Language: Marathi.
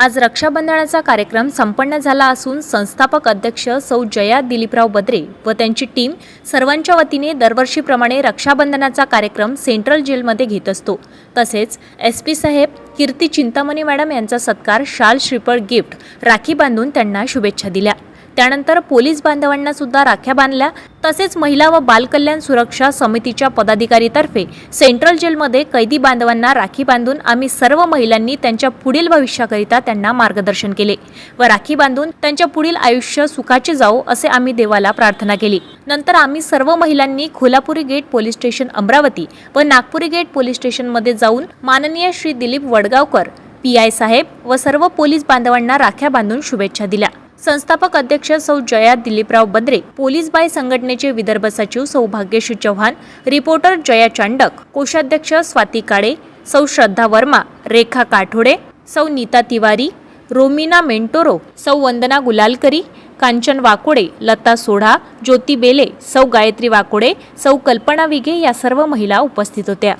आज रक्षाबंधनाचा कार्यक्रम संपन्न झाला असून संस्थापक अध्यक्ष सौ जया दिलीपराव बद्रे व त्यांची टीम सर्वांच्या वतीने दरवर्षीप्रमाणे रक्षाबंधनाचा कार्यक्रम सेंट्रल जेलमध्ये घेत असतो. तसेच एस पी साहेब कीर्ती चिंतामणी मॅडम यांचा सत्कार शाल श्रीफळ गिफ्ट राखी बांधून त्यांना शुभेच्छा दिल्या. त्यानंतर पोलीस बांधवांना सुद्धा राख्या बांधल्या. तसेच महिला व बालकल्याण सुरक्षा समितीच्या पदाधिकारीतर्फे सेंट्रल जेलमध्ये कैदी बांधवांना राखी बांधून आम्ही सर्व महिलांनी त्यांच्या पुढील भविष्याकरिता त्यांना मार्गदर्शन केले व राखी बांधून त्यांच्या पुढील आयुष्य सुखाचे जाऊ असे आम्ही देवाला प्रार्थना केली. नंतर आम्ही सर्व महिलांनी Kholapuri gate police station Amravati व नागपुरी गेट पोलीस स्टेशनमध्ये जाऊन माननीय श्री दिलीप वडगावकर पी आय साहेब व सर्व पोलीस बांधवांना राख्या बांधून शुभेच्छा दिल्या. संस्थापक अध्यक्ष सौ जया दिलीपराव बद्रे पोलीस बाय संघटनेचे विदर्भ सचिव सौ भाग्यश्री चव्हाण रिपोर्टर जया चांडक कोषाध्यक्ष स्वाती काळे सौ श्रद्धा वर्मा रेखा काठोडे सौ नीता तिवारी रोमिना मेंटोरो सौ वंदना गुलालकरी कांचन वाकोडे लता सोढा ज्योती बेले सौ गायत्री वाकोडे सौ कल्पना विगे या सर्व महिला उपस्थित होत्या.